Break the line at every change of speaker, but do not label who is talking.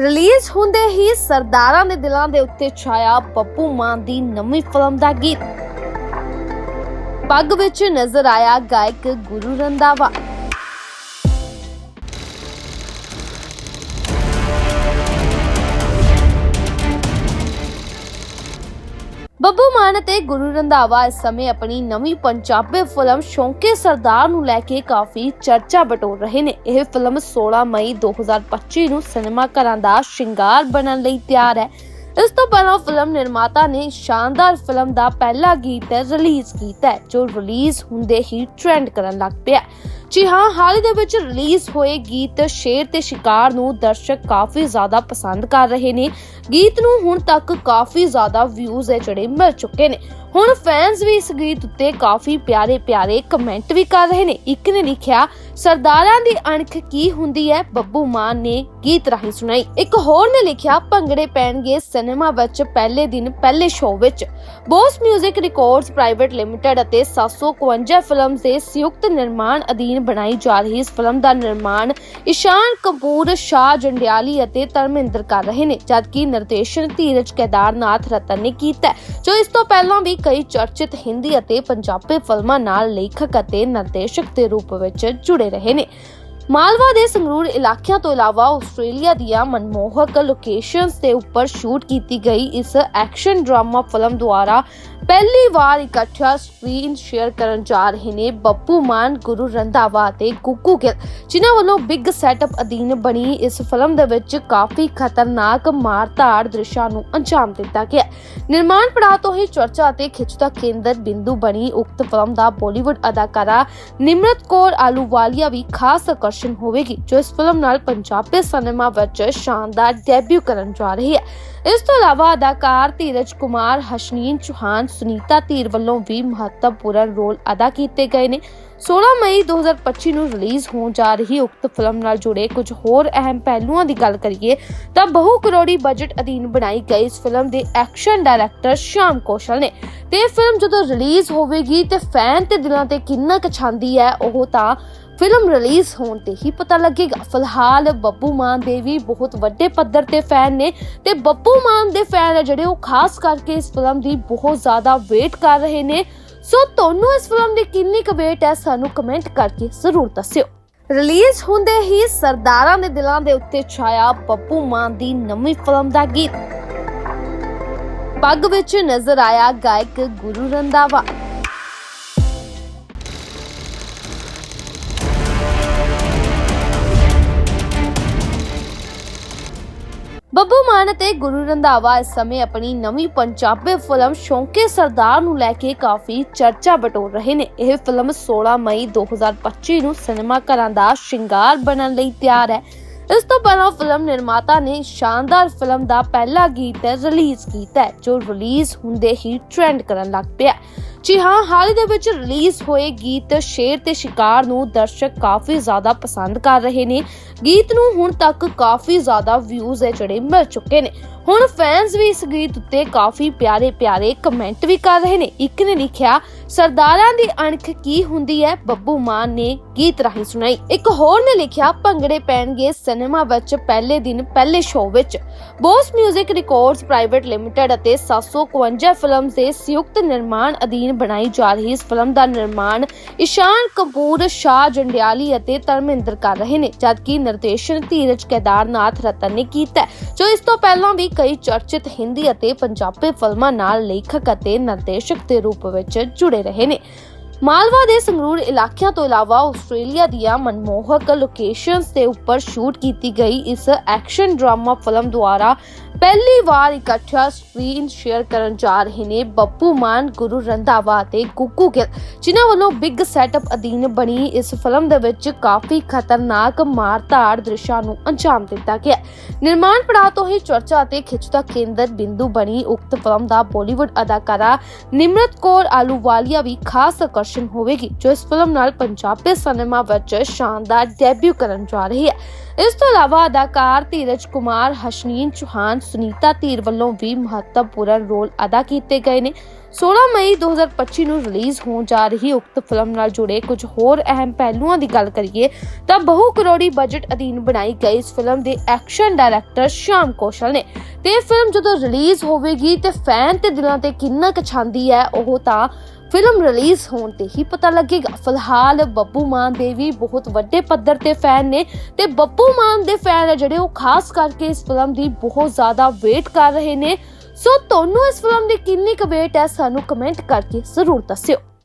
Release ਹੁੰਦੇ ਹੀ ਸਰਦਾਰਾਂ ਦੇ ਦਿਲਾਂ ਦੇ ਉੱਤੇ ਛਾਇਆ ਪੱਪੂ ਮਾਨ ਦੀ ਨਵੀਂ ਫਿਲਮ ਦਾ ਗੀਤ। ਪੱਗ ਵਿੱਚ ਨਜ਼ਰ ਆਇਆ ਗਾਇਕ ਗੁਰੂ ਰੰਧਾਵਾ। ਬੱਬੂ ਮਾਨ ਅਤੇ ਗੁਰੂ ਰੰਧਾਵਾ ਇਸ ਸਮੇਂ ਆਪਣੀ ਨਵੀਂ ਪੰਜਾਬੀ ਫਿਲਮ ਸ਼ੌਂਕੇ ਸਰਦਾਰ ਨੂੰ ਲੈ ਕੇ ਕਾਫੀ ਚਰਚਾ ਬਟੋਰ ਰਹੇ ਨੇ। ਇਹ ਫਿਲਮ 16 ਮਈ 2025 ਨੂੰ ਸਿਨੇਮਾ ਘਰਾਂ ਦਾ ਸ਼ਿੰਗਾਰ ਬਣਨ ਲਈ ਤਿਆਰ ਹੈ। ਇਸ ਤੋਂ ਪਹਿਲਾਂ ਫਿਲਮ ਨਿਰਮਾਤਾ ਨੇ ਸ਼ਾਨਦਾਰ ਫਿਲਮ ਦਾ ਪਹਿਲਾ ਗੀਤ ਰਿਲੀਜ਼ ਕੀਤਾ ਜੋ ਰਿਲੀਜ਼ ਹੁੰਦੇ ਹੀ ਟ੍ਰੈਂਡ ਕਰਨ ਲੱਗ ਪਿਆ ਜੀ ਹਾਂ, ਹਾਲ ਦੇ ਵਿੱਚ ਰਿਲੀਜ਼ ਹੋਏ ਗੀਤ ਸ਼ੇਰ ਤੇ ਸ਼ਿਕਾਰ ਨੂੰ ਦਰਸ਼ਕ ਕਾਫੀ ਜ਼ਿਆਦਾ ਪਸੰਦ ਕਰ ਰਹੇ ਨੇ। ਗੀਤ ਨੂੰ ਹੁਣ ਤੱਕ ਕਾਫੀ ਜ਼ਿਆਦਾ ਵਿਊਜ਼ ਹੈ ਜਿਹੜੇ ਮਿਲ ਚੁੱਕੇ ਨੇ। ਹੁਣ ਫੈਨਸ ਵੀ ਇਸ ਗੀਤ ਉੱਤੇ ਕਾਫੀ ਪਿਆਰੇ ਪਿਆਰੇ ਕਮੈਂਟ ਵੀ ਕਰ ਰਹੇ ਨੇ। ਇੱਕ ਨੇ ਲਿਖਿਆ, ਸਰਦਾਰਾਂ ਦੀ ਅਣਖ ਕੀ ਹੁੰਦੀ ਹੈ? ਬੱਬੂ ਮਾਨ ਨੇ ਗੀਤ ਰਾਹੀਂ ਸੁਣਾਈ। ਇੱਕ ਹੋਰ ਨੇ ਲਿਖਿਆ, ਭੰਗੜੇ ਪੈਣਗੇ ਸਿਨੇਮਾ ਵਿੱਚ ਪਹਿਲੇ ਦਿਨ ਪਹਿਲੇ ਸ਼ੋਅ ਵਿੱਚ। ਬੋਸ 뮤직 ਰਿਕਾਰਡਸ ਪ੍ਰਾਈਵੇਟ ਲਿਮਟਿਡ ਅਤੇ 751 ਫਿਲਮਸ ਦੇ ਸੰਯੁਕਤ ਨਿਰਮਾਣ ਅਧੀਨ ਬਣਾਈ ਜਾ ਰਹੀ ਇਸ ਫਿਲਮ ਦਾ ਨਿਰਮਾਣ ਇਸ਼ਾਨ ਕਪੂਰ, ਸ਼ਾਹ ਜੰਡਿਆਲੀ ਅਤੇ ਧਰਮਿੰਦਰ ਕਰ ਰਹੇ ਨੇ, ਜਦਕਿ ਨਿਰਦੇਸ਼ਨ ਧੀਰਜ ਕੇਦਾਰਨਾਥ ਰਤਨ ਨੇ ਕੀਤਾ ਜੋ ਇਸ ਤੋਂ ਪਹਿਲਾਂ ਵੀ ਕਈ ਚਰਚਿਤ ਹਿੰਦੀ ਅਤੇ ਪੰਜਾਬੀ ਫਿਲਮਾਂ ਨਾਲ ਲੇਖਕ ਅਤੇ ਨਿਰਦੇਸ਼ਕ ਦੇ ਰੂਪ ਵਿੱਚ ਜੁੜੇ ਰਹੇ ਨੇ। ਮਾਲਵਾ ਦੇ ਸੰਗਰੂਰ ਇਲਾਕਿਆਂ ਤੋਂ ਇਲਾਵਾ ਆਸਟ੍ਰੇਲੀਆ ਦੀਆਂ ਮਨਮੋਹਕ ਲੋਕੇਸ਼ਨਸ ਦੇ ਉੱਪਰ ਸ਼ੂਟ ਕੀਤੀ ਗਈ ਇਸ ਐਕਸ਼ਨ ਡਰਾਮਾ ਫਿਲਮ ਦੁਆਰਾ ਪਹਿਲੀ ਵਾਰ ਇਕੱਠਾ ਸਕਰੀਨ ਸ਼ੇਅਰ ਕਰਨ ਜਾ ਰਹੇ ਨੇ ਬੱਬੂ ਮਾਨ, ਗੁਰੂ ਰੰਧਾਵਾ ਤੇ ਗੁੱਗੂ ਗਿੱਲ, ਜਿਨ੍ਹਾਂ ਵੱਲੋਂ ਬਿਗ ਸੈਟਅਪ ਅਧੀਨ ਬਣੀ ਇਸ ਫਿਲਮ ਦੇ ਵਿੱਚ ਕਾਫੀ ਖਤਰਨਾਕ ਮਾਰ-ਧਾੜ ਦ੍ਰਿਸ਼ਾਂ ਨੂੰ ਅੰਜਾਮ ਦਿੱਤਾ ਗਿਆ ਨਿਰਮਾਣ ਪੜਾਅ ਤੋਂ ਹੀ ਚਰਚਾ ਅਤੇ ਖਿੱਚ ਦਾ ਕੇਂਦਰ ਬਿੰਦੂ ਬਣੀ ਉਕਤ ਫਿਲਮ ਦਾ ਬਾਲੀਵੁੱਡ ਅਦਾਕਾਰਾ ਨਿਮਰਤ ਕੌਰ ਆਲੂਵਾਲੀਆ ਵੀ ਖਾਸ ਆਕਰਸ਼ਣ ਹੋਵੇਗੀ, ਜੋ ਇਸ ਫਿਲਮ ਨਾਲ ਪੰਜਾਬੀ ਸਿਨੇਮਾ ਵਿੱਚ ਸ਼ਾਨਦਾਰ ਡੈਬਿਊ ਕਰਨ ਜਾ ਰਹੀ ਹੈ। ਇਸ ਤੋਂ ਇਲਾਵਾ ਅਦਾਕਾਰ ਧੀਰਜ ਕੁਮਾਰ, ਹਸ਼ਨੀਨ ਚੌਹਾਨ ਸੁਨੀਤਾ ਧੀਰ ਵੱਲੋਂ ਵੀ ਮਹੱਤਵਪੂਰਨ ਰੋਲ ਅਦਾ ਕੀਤੇ ਗਏ ਨੇ। 16 ਮਈ 2025 ਨੂੰ ਰਿਲੀਜ਼ ਹੋਣ ਜਾ ਰਹੀ ਉਕਤ ਫਿਲਮ ਨਾਲ ਜੁੜੇ ਕੁਝ ਹੋਰ ਅਹਿਮ ਪਹਿਲੂਆਂ ਦੀ ਗੱਲ ਕਰੀਏ ਤਾਂ ਬਹੁ ਕਰੋੜੀ ਬਜਟ ਅਧੀਨ ਬਣਾਈ ਗਈ ਇਸ ਫਿਲਮ ਦੇ ਐਕਸ਼ਨ ਡਾਇਰੈਕਟਰ ਸ਼ਾਮ ਕੌਸ਼ਲ ਨੇ। ਤੇ ਫਿਲਮ ਜਦੋਂ ਰਿਲੀਜ਼ ਹੋਵੇਗੀ ਤੇ ਫੈਨ ਤੇ ਦਿਲਾਂ ਤੇ ਕਿੰਨਾ ਕੁ ਹੈ, ਉਹ ਤਾਂ ਫਿਲਮ ਰਿਲੀਜ਼ ਹੋਣ ਤੇ ਹੀ ਪਤਾ ਲੱਗੇਗਾ। ਫਿਲਹਾਲ ਬੱਬੂ ਮਾਨ ਦੇ ਵੀ ਬਹੁਤ ਵੱਡੇ ਪੱਧਰ ਤੇ ਫੈਨ ਨੇ ਤੇ ਬੱਬੂ ਮਾਨ ਦੇ ਫੈਨ ਹੈ ਜਿਹੜੇ, ਉਹ ਖਾਸ ਕਰਕੇ ਇਸ ਫਿਲਮ ਦੀ ਬਹੁਤ ਜ਼ਿਆਦਾ ਵੇਟ ਕਰ ਰਹੇ ਨੇ। ਸੋ ਤੁਹਾਨੂੰ ਇਸ ਫਿਲਮ ਦੀ ਕਿੰਨੀ ਕੁ ਵੇਟ ਹੈ ਸਾਨੂੰ ਕਮੈਂਟ ਕਰਕੇ ਜ਼ਰੂਰ ਦੱਸਿਓ। ਰਿਲੀਜ਼ ਹੁੰਦੇ ਹੀ ਸਰਦਾਰਾਂ ਦੇ ਦਿਲਾਂ ਦੇ ਉੱਤੇ ਛਾਇਆ ਬੱਬੂ ਮਾਨ ਦੀ ਨਵੀਂ ਫਿਲਮ ਦਾ ਗੀਤ। ਪੱਗ ਵਿੱਚ ਨਜ਼ਰ ਆਇਆ ਗਾਇਕ ਗੁਰੂ ਰੰਧਾਵਾ। ਬੱਬੂ ਮਾਨ ਅਤੇ ਗੁਰੂ ਰੰਧਾਵਾ ਇਸ ਸਮੇਂ ਆਪਣੀ ਨਵੀਂ ਪੰਜਾਬੀ ਫਿਲਮ ਸ਼ੌਂਕੇ ਸਰਦਾਰ ਨੂੰ ਲੈ ਕੇ ਕਾਫੀ ਚਰਚਾ ਬਟੋਰ ਰਹੇ ਨੇ। ਇਹ ਫਿਲਮ 16 ਮਈ 2025 ਨੂੰ ਸਿਨੇਮਾ ਘਰਾਂ ਦਾ ਸ਼ਿੰਗਾਰ ਬਣਨ ਲਈ ਤਿਆਰ ਹੈ। ਇਸ ਤੋਂ ਪਹਿਲਾਂ ਫਿਲਮ ਨਿਰਮਾਤਾ ਨੇ ਸ਼ਾਨਦਾਰ ਫਿਲਮ ਦਾ ਪਹਿਲਾ ਗੀਤ ਰਿਲੀਜ਼ ਕੀਤਾ ਜੋ ਰਿਲੀਜ਼ ਹੁੰਦੇ ਹੀ ਟ੍ਰੈਂਡ ਕਰਨ ਲੱਗ ਪਿਆ ਜੀ ਹਾਂ, ਹਾਲ ਦੇ ਵਿੱਚ ਰਿਲੀਜ਼ ਹੋਏ ਗੀਤ ਸ਼ੇਰ ਤੇ ਸ਼ਿਕਾਰ ਨੂੰ ਦਰਸ਼ਕ ਕਾਫੀ ਜ਼ਿਆਦਾ ਪਸੰਦ ਕਰ ਰਹੇ ਨੇ। ਗੀਤ ਨੂੰ ਹੁਣ ਤੱਕ ਕਾਫੀ ਜ਼ਿਆਦਾ ਵਿਊਜ਼ ਹੈ ਜਿਹੜੇ ਮਿਲ ਚੁੱਕੇ ਨੇ। ਹੁਣ ਫੈਨਸ ਵੀ ਇਸ ਗੀਤ ਉੱਤੇ ਕਾਫੀ ਪਿਆਰੇ ਪਿਆਰੇ ਕਮੈਂਟ ਵੀ ਕਰ ਰਹੇ ਨੇ। ਇੱਕ ਨੇ ਲਿਖਿਆ, ਸਰਦਾਰਾਂ ਦੀ ਅਣਖ ਕੀ ਹੁੰਦੀ ਹੈ? ਬੱਬੂ ਮਾਨ ਨੇ ਗੀਤ ਰਾਹੀਂ ਸੁਣਾਈ। ਇੱਕ ਹੋਰ ਨੇ ਲਿਖਿਆ, ਭੰਗੜੇ ਪੈਣਗੇ ਸਿਨੇਮਾ ਵਿੱਚ ਪਹਿਲੇ ਦਿਨ, ਪਹਿਲੇ ਸ਼ੋਅ ਵਿੱਚ। ਬੋਸ 뮤직 ਰਿਕਾਰਡਸ ਪ੍ਰਾਈਵੇਟ ਲਿਮਟਿਡ ਅਤੇ 751 ਫਿਲਮਸ ਦੇ ਸੰਯੁਕਤ ਨਿਰਮਾਣ ਅਧੀਨ ਬਣਾਈ ਜਾ ਰਹੀ ਇਸ ਫਿਲਮ ਦਾ ਨਿਰਮਾਣ ਇਸ਼ਾਨ ਕਪੂਰ, ਸ਼ਾਹ ਜੰਡਿਆਲੀ ਅਤੇ ਧਰਮਿੰਦਰ ਕਰ ਰਹੇ ਨੇ, ਜਦਕਿ ਨਿਰਦੇਸ਼ਨ ਧੀਰਜ ਕੇਦਾਰਨਾਥ ਰਤਨ ਨੇ ਕੀਤਾ ਜੋ ਇਸ ਤੋਂ ਪਹਿਲਾਂ ਵੀ ਕਈ ਚਰਚਿਤ ਹਿੰਦੀ ਅਤੇ ਪੰਜਾਬੀ ਫਿਲਮਾਂ ਨਾਲ ਲੇਖਕ ਅਤੇ ਨਿਰਦੇਸ਼ਕ ਦੇ ਰੂਪ ਵਿੱਚ ਜੁੜੇ ਰਹੇ ਨੇ। ਮਾਲਵਾ ਦੇ ਸੰਗਰੂਰ ਇਲਾਕਿਆਂ ਤੋਂ ਇਲਾਵਾ ਆਸਟ੍ਰੇਲੀਆ ਦੀਆਂ ਮਨਮੋਹਕ ਲੋਕੇਸ਼ਨਸ ਦੇ ਉੱਪਰ ਸ਼ੂਟ ਕੀਤੀ ਗਈ ਇਸ ਐਕਸ਼ਨ ਡਰਾਮਾ ਫਿਲਮ ਦੁਆਰਾ ਪਹਿਲੀ ਵਾਰ ਇਕੱਠਾ ਸਕਰੀਨ ਸ਼ੇਅਰ ਕਰਨ ਜਾ ਰਹੇ ਨੇ ਬੱਬੂ ਮਾਨ, ਗੁਰੂ ਰੰਧਾਵਾ ਤੇ ਗੁੱਗੂ ਗਿੱਲ, ਜਿਨ੍ਹਾਂ ਵੱਲੋਂ ਬਿਗ ਸੈਟਅਪ ਅਧੀਨ ਬਣੀ ਇਸ ਫਿਲਮ ਦੇ ਵਿੱਚ ਕਾਫੀ ਖਤਰਨਾਕ ਮਾਰ-ਧਾੜ ਦ੍ਰਿਸ਼ਾਂ ਨੂੰ ਅੰਜਾਮ ਦਿੱਤਾ ਗਿਆ ਨਿਰਮਾਣ ਪੜਾਅ ਤੋਂ ਹੀ ਚਰਚਾ ਅਤੇ ਖਿੱਚ ਦਾ ਕੇਂਦਰ ਬਿੰਦੂ ਬਣੀ ਉਕਤ ਫਿਲਮ ਦਾ ਬਾਲੀਵੁੱਡ ਅਦਾਕਾਰਾ ਨਿਮਰਤ ਕੌਰ ਆਲੂਵਾਲੀਆ ਵੀ ਖਾਸ ਆਕਰਸ਼ਣ ਹੋਵੇਗੀ, ਜੋ ਇਸ ਫਿਲਮ ਨਾਲ ਪੰਜਾਬੀ ਸਿਨੇਮਾ ਵਿੱਚ ਸ਼ਾਨਦਾਰ ਡੈਬਿਊ ਕਰਨ ਜਾ ਰਹੀ ਹੈ। ਇਸ ਤੋਂ ਇਲਾਵਾ ਅਦਾਕਾਰ ਧੀਰਜ ਕੁਮਾਰ, ਹਸ਼ਨੀਨ ਚੌਹਾਨ ਸੁਨੀਤਾ ਧੀਰ ਵੱਲੋਂ ਵੀ ਮਹੱਤਵਪੂਰਨ ਰੋਲ ਅਦਾ ਕੀਤੇ ਗਏ ਨੇ। 16 ਮਈ 2025 ਨੂੰ ਰਿਲੀਜ਼ ਹੋਣ ਜਾ ਰਹੀ ਉਕਤ ਫਿਲਮ ਨਾਲ ਜੁੜੇ ਕੁਝ ਹੋਰ ਅਹਿਮ ਪਹਿਲੂਆਂ ਦੀ ਗੱਲ ਕਰੀਏ ਤਾਂ ਬਹੁ ਕਰੋੜੀ ਬਜਟ ਅਧੀਨ ਬਣਾਈ ਗਈ ਇਸ ਫਿਲਮ ਦੇ ਐਕਸ਼ਨ ਡਾਇਰੈਕਟਰ ਸ਼ਾਮ ਕੌਸ਼ਲ ਨੇ। ਤੇ ਫਿਲਮ ਜਦੋਂ ਰਿਲੀਜ਼ ਹੋਵੇਗੀ ਤੇ ਫੈਨ ਤੇ ਦਿਲਾਂ ਤੇ ਕਿੰਨਾ ਕੁ ਹੈ ਉਹ ਤਾਂ ਫਿਲਮ ਰਿਲੀਜ਼ ਹੋਣ ਤੇ ਹੀ ਪਤਾ ਲੱਗੇਗਾ। ਫਿਲਹਾਲ ਬੱਬੂ ਮਾਨ ਦੇ ਵੀ ਬਹੁਤ ਵੱਡੇ ਪੱਧਰ ਤੇ ਫੈਨ ਨੇ ਤੇ ਬੱਬੂ ਮਾਨ ਦੇ ਫੈਨ ਆ ਜਿਹੜੇ, ਉਹ ਖਾਸ ਕਰਕੇ ਇਸ ਫਿਲਮ ਦੀ ਬਹੁਤ ਜ਼ਿਆਦਾ ਵੇਟ ਕਰ ਰਹੇ ਨੇ। ਸੋ ਤੁਹਾਨੂੰ ਇਸ ਫਿਲਮ ਦੀ ਕਿੰਨੀ ਕੁ ਵੇਟ ਹੈ ਸਾਨੂੰ ਕਮੈਂਟ ਕਰਕੇ ਜ਼ਰੂਰ ਦੱਸਿਓ।